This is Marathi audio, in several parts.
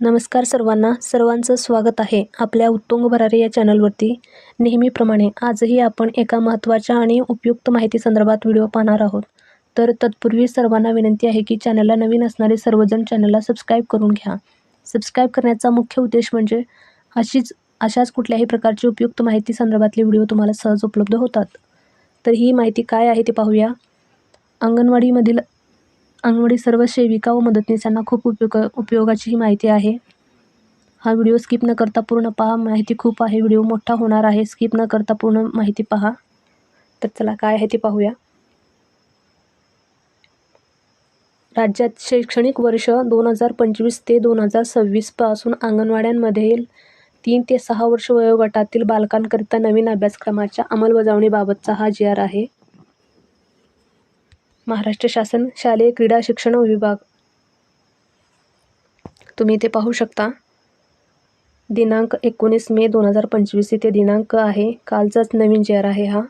नमस्कार सर्वांना सर्वांचं स्वागत आहे आपल्या उत्तुंग भरारे या चॅनलवरती. नेहमीप्रमाणे आजही आपण एका महत्त्वाच्या आणि उपयुक्त माहिती संदर्भात व्हिडिओ पाहणार आहोत. तर तत्पूर्वी सर्वांना विनंती आहे की चॅनलला नवीन असणारे सर्वजण चॅनलला सबस्क्राईब करून घ्या. सबस्क्राईब करण्याचा मुख्य उद्देश म्हणजे अशीच अशाच कुठल्याही प्रकारची उपयुक्त माहिती संदर्भातले व्हिडिओ तुम्हाला सहज उपलब्ध होतात. तर ही माहिती काय आहे ते पाहूया. अंगणवाडीमधील अंगणवाडी सर्व सेविका व मदतनीसांना खूप उपयोग उपयोगाची ही माहिती आहे. हा व्हिडिओ स्किप न करता पूर्ण पहा. माहिती खूप आहे. व्हिडिओ मोठा होणार आहे. स्किप न करता पूर्ण माहिती पहा. तर चला काय आहे ते पाहूया. राज्यात शैक्षणिक वर्ष दोन हजार पंचवीस ते दोन हजार सव्वीसपासून अंगणवाड्यांमध्ये अंगणवाड्यांमधील तीन ते सहा वर्ष वयोगटातील बालकांकरिता नवीन अभ्यासक्रमाच्या अंमलबजावणीबाबतचा हा जी आर आहे. महाराष्ट्र शासन शालेय क्रीडा शिक्षण विभाग. तुम्ही इथे पाहू शकता. दिनांक एकोणीस मे दोन हजार पंचवीस इथे दिनांक आहे. कालचाच नवीन जी आहे हा.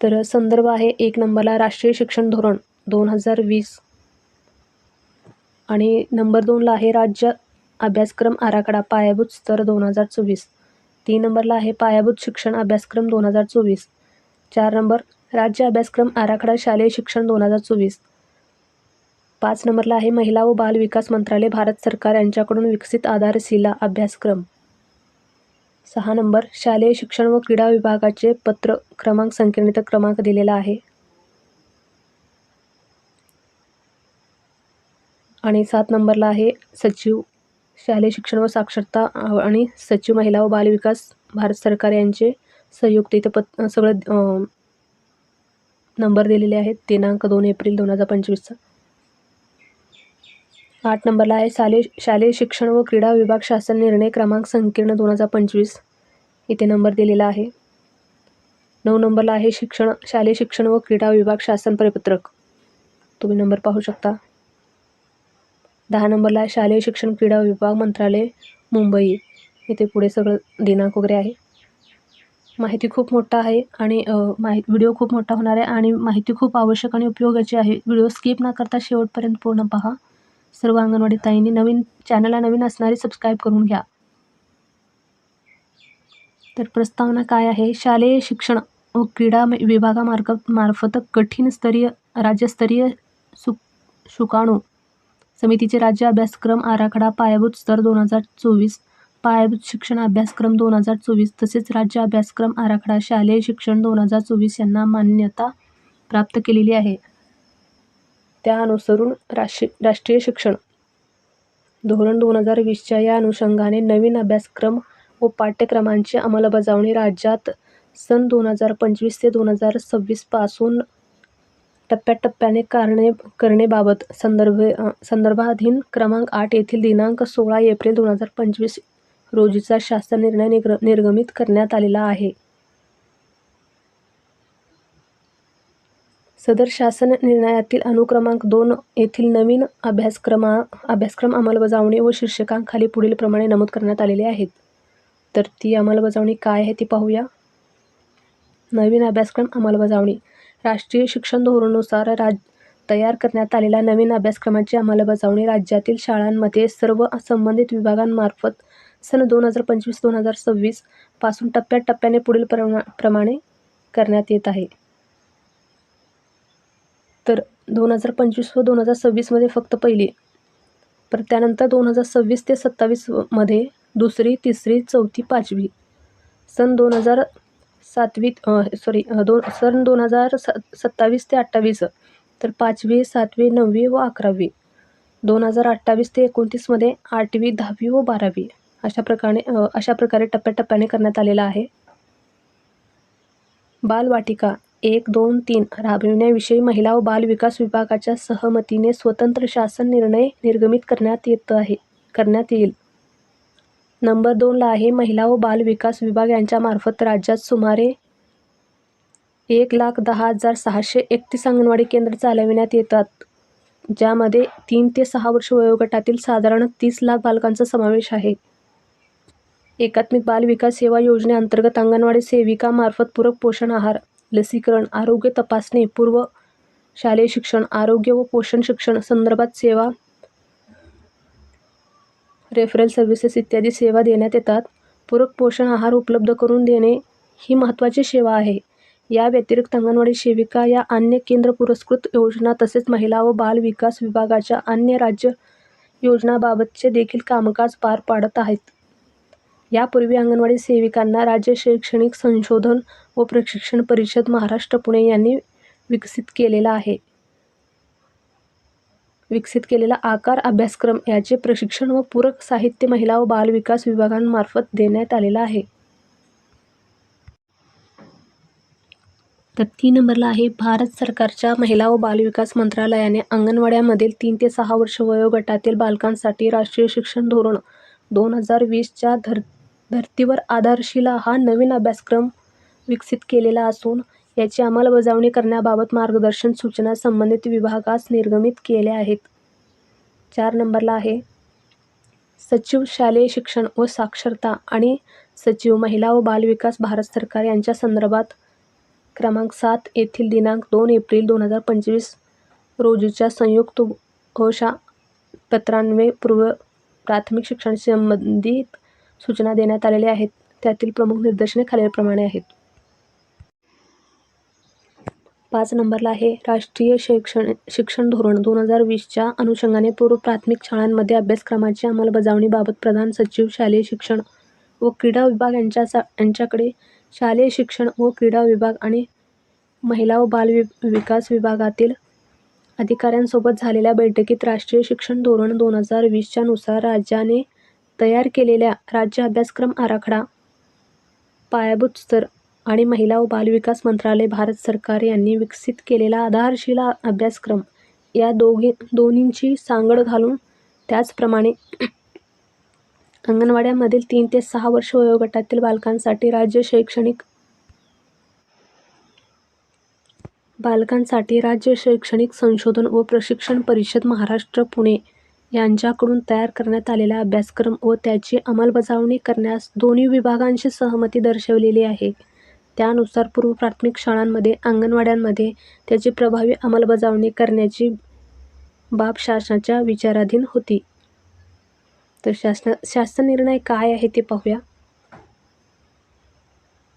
तर संदर्भ आहे एक नंबरला राष्ट्रीय शिक्षण धोरण दोन हजार वीस. आणि नंबर दोनला आहे राज्य अभ्यासक्रम आराखडा पायाभूत स्तर दोन हजार चोवीस. तीन नंबरला आहे पायाभूत शिक्षण अभ्यासक्रम दोन हजार चोवीस. चार नंबर राज्य अभ्यासक्रम आराखडा शालेय शिक्षण दोन हजार चोवीस. पाच नंबरला आहे महिला व बाल विकास मंत्रालय भारत सरकार यांच्याकडून विकसित आधारशिला अभ्यासक्रम. सहा नंबर शालेय शिक्षण व क्रीडा विभागाचे पत्र क्रमांक संकीर्णित क्रमांक दिलेला आहे. आणि सात नंबरला आहे सचिव शालेय शिक्षण व साक्षरता आणि सचिव महिला व बालविकास भारत सरकार यांचे संयुक्त इथं पत सगळं नंबर दिलेले आहेत. दिनांक दोन एप्रिल दोन हजार पंचवीसचा. आठ नंबरला आहे शालेय शालेय शिक्षण व क्रीडा विभाग शासन निर्णय क्रमांक संकीर्ण दोन हजार पंचवीस. इथे नंबर दिलेला आहे. नऊ नंबरला आहे शिक्षण शालेय शिक्षण व क्रीडा विभाग शासन परिपत्रक. तुम्ही नंबर पाहू शकता. दहा नंबरला शालेय शिक्षण क्रीडा विभाग मंत्रालय मुंबई. इथे पुढे सगळं दिनांक वगैरे आहे. माहिती खूप मोठा आहे आणि माहि व्हिडिओ खूप मोठा होणार आहे आणि माहिती खूप आवश्यक आणि उपयोगाची आहे. व्हिडिओ स्किप न करता शेवटपर्यंत पूर्ण पहा. सर्व अंगणवाडी ताईंनी नवीन चॅनलला नवीन असणारी सबस्क्राईब करून घ्या. तर प्रस्तावना काय आहे? शालेय शिक्षण व क्रीडा विभागामार्फत मार्फत कठीण स्तरीय राज्यस्तरीय सु शुकाणू समितीचे राज्य अभ्यासक्रम आराखडा पायाभूत स्तर दोन हजार चोवीस पायाभूत शिक्षण अभ्यासक्रम दोन हजार चोवीस तसेच राज्य अभ्यासक्रम आराखडा शालेय शिक्षण दोन हजार चोवीस यांना मान्यता प्राप्त केलेली आहे. त्या अनुसरून राष्ट्रीय राष्ट्रीय शिक्षण धोरण दोन हजार वीसच्या या अनुषंगाने नवीन अभ्यासक्रम व पाठ्यक्रमांची अंमलबजावणी राज्यात सन दोन हजार पंचवीस ते दोन हजार सव्वीसपासून टप्प्याटप्प्याने कारणे करणेबाबत संदर्भ संदर्भाधीन क्रमांक आठ येथील दिनांक सोळा एप्रिल दोन हजार पंचवीस रोजीचा शासन निर्णय निग्र निर्गमित करण्यात आलेला आहे. सदर शासन निर्णयातील अनुक्रमांक दोन येथील नवीन अभ्यासक्रमा अभ्यासक्रम अंमलबजावणी व शीर्षकांखाली पुढील प्रमाणे नमूद करण्यात आलेले आहेत. तर ती अंमलबजावणी काय आहे ती पाहूया. नवीन अभ्यासक्रम अंमलबजावणी. राष्ट्रीय शिक्षण धोरणानुसार राज तयार करण्यात आलेल्या नवीन अभ्यासक्रमाची अंमलबजावणी राज्यातील शाळांमध्ये सर्व संबंधित विभागांमार्फत सन दोन हजार पंचवीस दोन हजार सव्वीसपासून टप्प्याटप्प्याने पुढील प्रमा प्रमाणे करण्यात येत आहे. तर दोन हजार पंचवीस व दोन हजार सव्वीसमध्ये फक्त पहिली पर त्यानंतर दोन हजार सव्वीस ते सत्तावीसमध्ये दुसरी तिसरी चौथी पाचवी. सन दोन हजार सातवी सॉरी दोन सन दोन हजार स सत्तावीस ते अठ्ठावीस तर पाचवी सातवी नववी व अकरावी. दोन हजार अठ्ठावीस ते एकोणतीसमध्ये आठवी दहावी व बारावी अशा प्रकारे अशा प्रकारे टप्प्याटप्प्याने करण्यात आलेला आहे. बालवाटिका एक दोन तीन राबविण्याविषयी महिला व बाल विकास विभागाच्या सहमतीने स्वतंत्र शासन निर्णय निर्गमित करण्यात येत आहे करण्यात येईल. नंबर दोनला आहे महिला व बाल विकास विभाग यांच्यामार्फत राज्यात सुमारे एक लाख दहा हजार सहाशे एकतीस अंगणवाडी केंद्र चालविण्यात येतात. ज्यामध्ये तीन ते सहा वर्ष वयोगटातील साधारण तीस लाख बालकांचा समावेश आहे. एकात्मिक बाल विकास सेवा योजनेअंतर्गत अंगणवाडी सेविकामार्फत पूरक पोषण आहार लसीकरण आरोग्य तपासणी पूर्व शालेय शिक्षण, आरोग्य व पोषण शिक्षण संदर्भात सेवा, रेफरल सर्व्हिसेस इत्यादी सेवा देण्यात येतात. पूरक पोषण आहार उपलब्ध करून देणे ही महत्त्वाची सेवा आहे. या व्यतिरिक्त अंगणवाडी सेविका या अन्य केंद्र पुरस्कृत योजना तसेच महिला व बाल विकास विभागाच्या अन्य राज्य योजनांबाबतचे देखील कामकाज पार पाडत आहेत. यापूर्वी अंगणवाडी सेविकांना राज्य शैक्षणिक संशोधन व प्रशिक्षण परिषद, महाराष्ट्र, पुणे यांनी विकसित केलेला आहे. विकसित केलेला आकार अभ्यासक्रम याचे प्रशिक्षण व पूरक साहित्य महिला व बाल विकास विभागांमार्फत देण्यात आलेलं आहे. तर तीन नंबरला आहे भारत सरकारच्या महिला व बालविकास मंत्रालयाने अंगणवाड्यामधील तीन ते सहा वर्ष वयोगटातील बालकांसाठी राष्ट्रीय शिक्षण धोरण दोन हजार वीसच्या धर धर्तीवर आधारशिला हा नवीन अभ्यासक्रम विकसित केलेला असून याची अंमलबजावणी करण्याबाबत मार्गदर्शन सूचना संबंधित विभागास निर्गमित केल्या आहेत. चार नंबरला आहे सचिव शालेय शिक्षण व साक्षरता आणि सचिव महिला व बाल विकास भारत सरकार यांच्या संदर्भात क्रमांक सात येथील दिनांक दोन एप्रिल दोन हजार पंचवीस रोजीच्या संयुक्त घोषा पत्रान्वये पूर्व प्राथमिक शिक्षणाशी संबंधित सूचना देण्यात आलेल्या आहेत. त्यातील प्रमुख निर्देशने खालीलप्रमाणे आहेत. पाच नंबरला आहे. राष्ट्रीय शिक्षण धोरण दोन हजार वीसच्या अनुषंगाने पूर्व प्राथमिक शाळांमध्ये अभ्यासक्रमाची अंमलबजावणीबाबत प्रधान सचिव, शालेय शिक्षण व क्रीडा विभाग यांच्या यांच्याकडे शालेय शिक्षण व क्रीडा विभाग आणि महिला व बाल विकास विभागातील अधिकाऱ्यांसोबत झालेल्या बैठकीत राष्ट्रीय शिक्षण धोरण दोन हजार वीसच्या नुसार राज्याने तयार केलेल्या राज्य अभ्यासक्रम आराखडा, पायाभूत स्तर आणि महिला व बाल विकास मंत्रालय, भारत सरकार यांनी विकसित केलेला आधारशिला अभ्यासक्रम या दोन्हींची सांगड घालून त्याचप्रमाणे अंगणवाड्यामधील तीन ते सहा वर्ष वयोगटातील बालकांसाठी राज्य शैक्षणिक बालकांसाठी राज्य शैक्षणिक संशोधन व प्रशिक्षण परिषद, महाराष्ट्र, पुणे यांच्याकडून तयार करण्यात आलेला अभ्यासक्रम व त्याची अंमलबजावणी करण्यास दोन्ही विभागांची सहमती दर्शवलेली आहे. त्यानुसार पूर्व प्राथमिक शाळांमध्ये अंगणवाड्यांमध्ये त्याची प्रभावी अंमलबजावणी करण्याची बाब शासनाच्या विचाराधीन होती. तर शासना शासन निर्णय काय आहे ते पाहूया.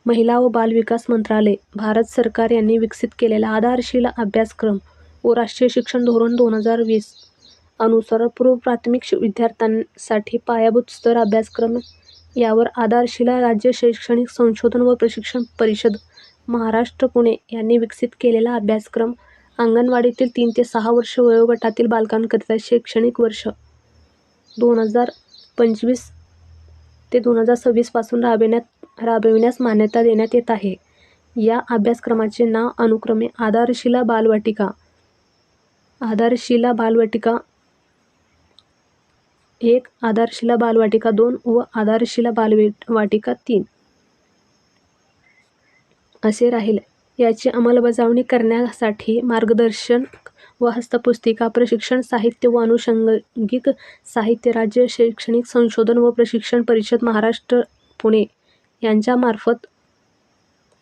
महिला व बाल विकास मंत्रालय, भारत सरकार यांनी विकसित केलेला आधारशिला अभ्यासक्रम व राष्ट्रीय शिक्षण धोरण दोन हजार वीस अनुसार पूर्व प्राथमिक विद्यार्थ्यांसाठी पायाभूत स्तर अभ्यासक्रम यावर आधारशिला राज्य शैक्षणिक संशोधन व प्रशिक्षण परिषद, महाराष्ट्र, पुणे यांनी विकसित केलेला अभ्यासक्रम अंगणवाडीतील तीन ते सहा वर्ष वयोगटातील बालकांकरिता शैक्षणिक वर्ष दोन हजार पंचवीस ते दोन हजार सव्वीसपासून राबविण्यात राबविण्यास मान्यता देण्यात येत आहे. या अभ्यासक्रमाचे नाव अनुक्रमे आधारशिला बालवाटिका, आधारशिला बालवाटिका एक, आधारशिला बालवाटिका दोन व आधारशिला बालवाटिका तीन असे राहील. याची अंमलबजावणी करण्यासाठी मार्गदर्शन व हस्तपुस्तिका, प्रशिक्षण साहित्य व अनुषंगिक साहित्य राज्य शैक्षणिक संशोधन व प्रशिक्षण परिषद, महाराष्ट्र, पुणे यांच्यामार्फत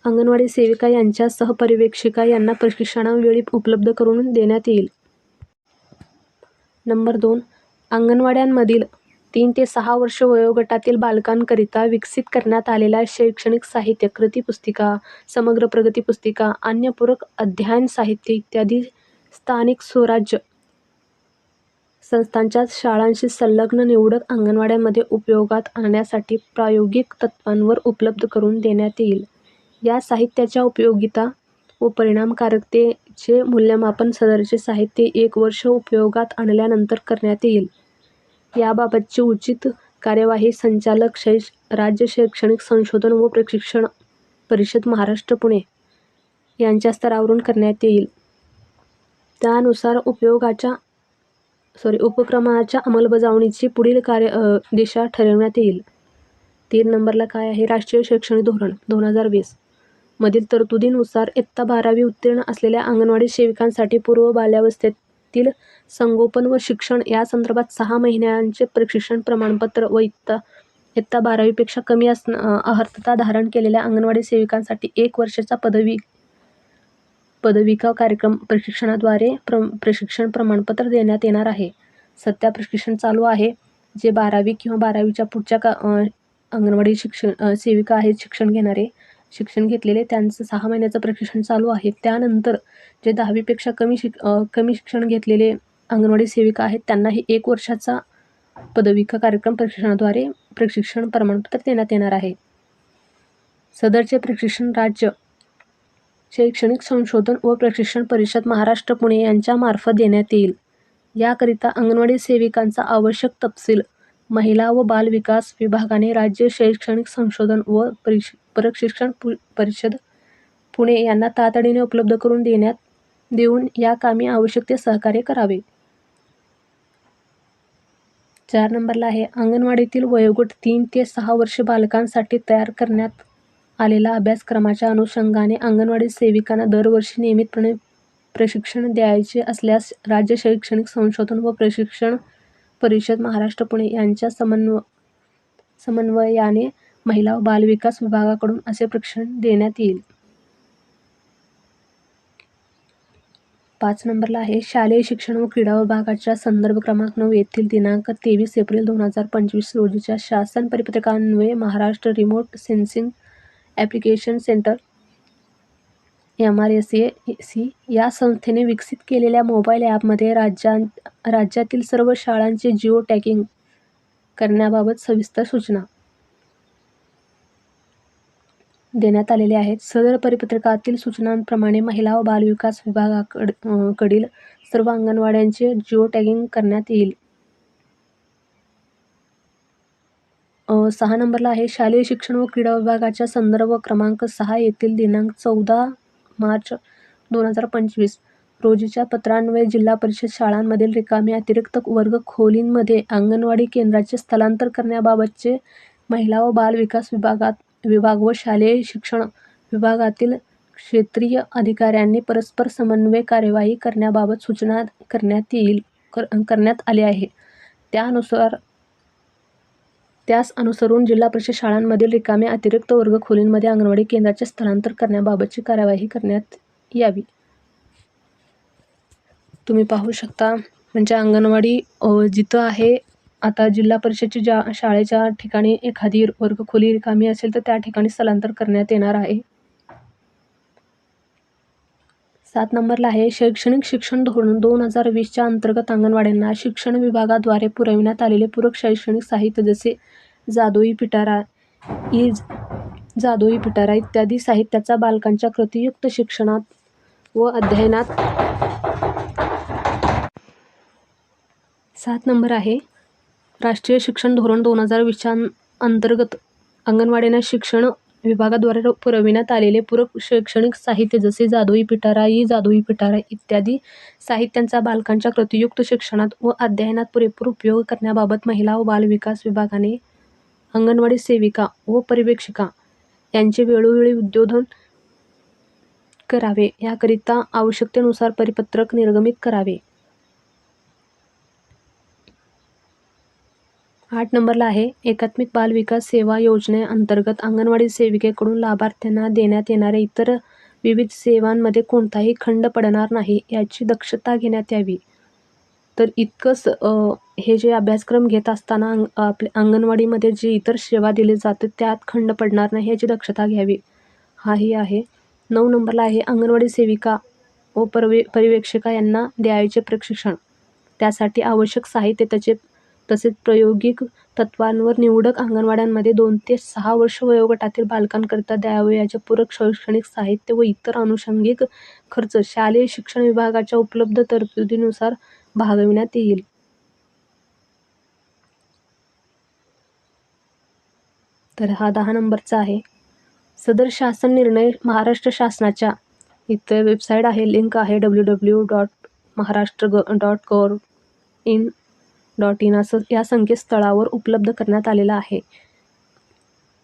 अंगणवाडी सेविका यांच्या सहपरिवेक्षिका यांना प्रशिक्षणावेळी उपलब्ध करून देण्यात येईल. नंबर दोन. अंगणवाड्यांमधील तीन ते सहा वर्ष वयोगटातील बालकांकरिता विकसित करण्यात आलेल्या शैक्षणिक साहित्य, कृती पुस्तिका, समग्र प्रगती पुस्तिका, अन्य पूरक अध्ययन साहित्य इत्यादी स्थानिक स्वराज्य संस्थांच्या शाळांशी संलग्न निवडक अंगणवाड्यांमध्ये उपयोगात आणण्यासाठी प्रायोगिक तत्त्वांवर उपलब्ध करून देण्यात येईल. या साहित्याच्या उपयोगिता व चे मूल्यमापन सदरचे साहित्य एक वर्ष उपयोगात आणल्यानंतर करण्यात येईल. याबाबतची उचित कार्यवाही संचालक, राज्य शैक्षणिक संशोधन व प्रशिक्षण परिषद, महाराष्ट्र, पुणे यांच्या स्तरावरून करण्यात येईल. त्यानुसार उपक्रमाच्या अंमलबजावणीची पुढील कार्यदिशा ठरविण्यात येईल. तीन नंबरला काय आहे राष्ट्रीय शैक्षणिक धोरण दोन हजार वीस मधील तरतुदीनुसार इयत्ता बारावी उत्तीर्ण असलेल्या अंगणवाडी सेविकांसाठी पूर्व बाल्यावस्थेतील संगोपन व शिक्षण यासंदर्भात सहा महिन्यांचे प्रशिक्षण प्रमाणपत्र व इयत्ता बारावीपेक्षा कमी अर्हता धारण केलेल्या अंगणवाडी सेविकांसाठी एक वर्षाचा पदवी पदविका कार्यक्रम प्रशिक्षणाद्वारे प्र प्रशिक्षण प्रमाणपत्र देण्यात येणार आहे. सध्या प्रशिक्षण चालू आहे. जे बारावी किंवा बारावीच्या पुढच्या का अंगणवाडी शिक्षण सेविका आहेत शिक्षण घेणारे शिक्षण घेतलेले त्यांचं सहा महिन्याचं प्रशिक्षण चालू आहे. त्यानंतर जे दहावीपेक्षा कमी शिक कमी शिक्षण घेतलेले अंगणवाडी सेविका आहेत त्यांनाही एक वर्षाचा पदविका कार्यक्रम प्रशिक्षणाद्वारे प्रशिक्षण प्रमाणपत्र देण्यात येणार आहे. सदरचे प्रशिक्षण राज्य शैक्षणिक संशोधन व प्रशिक्षण परिषद महाराष्ट्र पुणे यांच्यामार्फत देण्यात येईल. याकरिता अंगणवाडी सेविकांचा आवश्यक तपशील महिला व बाल विकास विभागाने राज्य शैक्षणिक संशोधन व परिश प्रशिक्षण परिषद पुणे यांना तातडीने उपलब्ध करून देण्यात देऊन या कामी आवश्यक ते सहकार्य करावे. चार नंबरला आहे. अंगणवाडीतील वयोगट तीन ते सहा वर्ष बालकांसाठी तयार करण्यात आलेला अभ्यासक्रमाच्या अनुषंगाने अंगणवाडी सेविकांना दरवर्षी नियमितपणे प्रशिक्षण द्यायचे असल्यास राज्य शैक्षणिक संशोधन व प्रशिक्षण परिषद महाराष्ट्र पुणे यांच्या समन्व समन्वयाने महिला व बालविकास विभागाकडून असे प्रशिक्षण देण्यात येईल. पाच नंबरला आहे. शालेय शिक्षण व क्रीडा विभागाच्या संदर्भ क्रमांक नऊ येथील दिनांक तेवीस एप्रिल दोन हजार पंचवीस रोजीच्या शासन परिपत्रकान्वये Maharashtra remote sensing application centre M R S A C या संस्थेने विकसित केलेल्या मोबाईल ॲपमध्ये राज्यां राज्यातील सर्व शाळांचे जिओ टॅगिंग करण्याबाबत सविस्तर सूचना देण्यात आलेले आहेत. सदर परिपत्रकातील सूचनांप्रमाणे महिला व बालविकास विभागाकड कडील सर्व अंगणवाड्यांचे जिओ टॅगिंग करण्यात येईल. सहा नंबरला आहे. शालेय शिक्षण व क्रीडा विभागाच्या संदर्भ क्रमांक सहा येथील दिनांक चौदा मार्च दोन हजार पंचवीस. रोजीच्या पत्रान्वये जिल्हा परिषद शाळांमधील रिकामी अतिरिक्त वर्ग खोलींमध्ये अंगणवाडी केंद्राचे स्थलांतर करण्याबाबतचे महिला व बाल विकास विभागात विभाग व शालेय शिक्षण विभागातील क्षेत्रीय अधिकाऱ्यांनी परस्पर समन्वय कार्यवाही करण्याबाबत सूचना करण्यात येईल कर करण्यात आले आहे. त्यानुसार त्यास अनुसरून जिल्हा परिषद शाळांमधील रिकाम्या अतिरिक्त वर्ग खोलींमध्ये अंगणवाडी केंद्राचे स्थलांतर करण्याबाबतची कार्यवाही करण्यात यावी. तुम्ही पाहू शकता म्हणजे अंगणवाडी जिथं आहे आता जिल्हा परिषदची ज्या शाळेच्या ठिकाणी एखादी वर्गखोली रिकामी असेल तर त्या ठिकाणी स्थलांतर करण्यात येणार आहे. सात नंबरला आहे. शैक्षणिक शिक्षण धोरण दोन हजार वीसच्या अंतर्गत अंगणवाड्यांना शिक्षण विभागाद्वारे पुरविण्यात आलेले पूरक शैक्षणिक साहित्य जसे जादोई पिटारा इज जादोई पिटारा इत्यादी साहित्याचा बालकांच्या कृतीयुक्त शिक्षणात व अध्ययनात सात नंबर आहे. राष्ट्रीय शिक्षण धोरण दोन हजार वीसच्या अंतर्गत अंगणवाड्यांना शिक्षण विभागाद्वारे पुरविण्यात आलेले पूरक शैक्षणिक साहित्य जसे जादोई पिटारा ई जादोई पिटारा इत्यादी साहित्यांचा बालकांच्या कृतियुक्त शिक्षणात व अध्ययनात पुरेपूर उपयोग करण्याबाबत महिला व बालविकास विभागाने अंगणवाडी सेविका व पर्यवेक्षिका यांचे वेळोवेळी उद्योधन करावे. याकरिता आवश्यकतेनुसार परिपत्रक निर्गमित करावे. आठ नंबरला आहे. एकात्मिक बाल विकास सेवा योजनेअंतर्गत अंगणवाडी सेविकेकडून लाभार्थ्यांना देण्यात येणाऱ्या इतर विविध सेवांमध्ये कोणताही खंड पडणार नाही याची दक्षता घेण्यात यावी. तर इतकंच हे जे अभ्यासक्रम घेत असताना अंग आपल्या अंगणवाडीमध्ये जे इतर सेवा दिली जाते त्यात खंड पडणार नाही याची दक्षता घ्यावी. हाही आहे. नऊ नंबरला आहे. अंगणवाडी सेविका व परवे परिवेक्षिका यांना द्यायचे प्रशिक्षण. त्यासाठी आवश्यक साहित्य त्याचे तसेच प्रायोगिक तत्त्वांवर निवडक अंगणवाड्यांमध्ये दोन ते सहा वर्ष वयोगटातील बालकांकरिता द्यावयाचे पूरक शैक्षणिक साहित्य व इतर अनुषंगिक खर्च शालेय शिक्षण विभागाच्या उपलब्ध तरतुदीनुसार भागविण्यात येईल. तर हा दहा नंबरचा आहे. सदर शासन निर्णय महाराष्ट्र शासनाच्या. इतर वेबसाईट आहे लिंक आहे डब्ल्यू डब्ल्यू डॉट महाराष्ट्र ग डॉट कॉर इन डॉट इन असं या संकेतस्थळावर उपलब्ध करण्यात आलेलं आहे.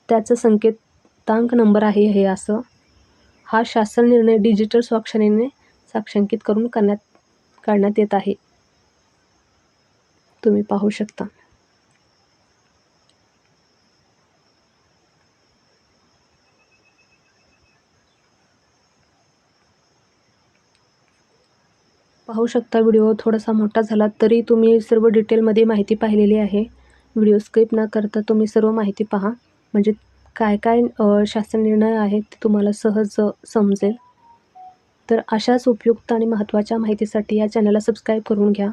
त्याचं संकेतांक नंबर आहे हे असं. हा शासन निर्णय डिजिटल स्वाक्षरीने साक्षांकित करून करण्यात काढण्यात येत आहे. तुम्ही पाहू शकता. पाहू शकता व्हिडिओ थोडासा मोठा झाला तरी तुम्ही सर्व डिटेलमध्ये माहिती पाहिलेली आहे. व्हिडिओ स्किप न करता तुम्ही सर्व माहिती पहा. म्हणजे काय काय शासन निर्णय आहेत ते तुम्हाला सहज समजेल. तर अशाच उपयुक्त आणि महत्त्वाच्या माहितीसाठी या चॅनलला सबस्क्राईब करून घ्या.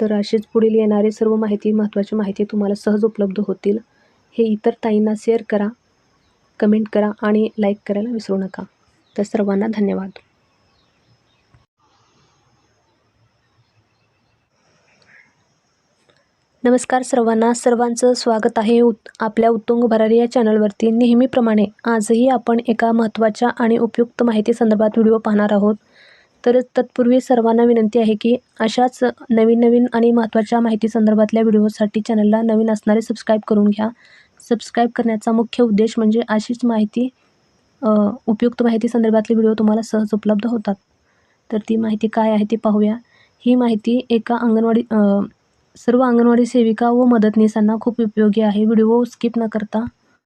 तर अशीच पुढील येणारी सर्व माहिती महत्त्वाची माहिती तुम्हाला सहज उपलब्ध होतील. हे इतर ताईंना शेअर करा कमेंट करा आणि लाईक करायला विसरू नका. तर सर्वांना धन्यवाद. नमस्कार सर्वांना सर्वांचं स्वागत आहे उत आपल्या उत्तुंग भरारी या चॅनलवरती. नेहमीप्रमाणे आजही आपण एका महत्त्वाच्या आणि उपयुक्त माहिती संदर्भात व्हिडिओ पाहणार आहोत. तर तत्पूर्वी सर्वांना विनंती आहे की अशाच नवीन नवीन आणि महत्त्वाच्या माहिती संदर्भातल्या व्हिडिओसाठी चॅनलला नवीन असणारे सबस्क्राईब करून घ्या. सबस्क्राईब करण्याचा मुख्य उद्देश म्हणजे अशीच माहिती उपयुक्त माहिती संदर्भातले व्हिडिओ तुम्हाला सहज उपलब्ध होतात. तर ती माहिती काय आहे ती पाहूया. ही माहिती एका अंगणवाडी सर्व अंगणवाडी सेविका व मदतनीसांना खूप उपयोगी आहे. व्हिडिओ स्किप न करता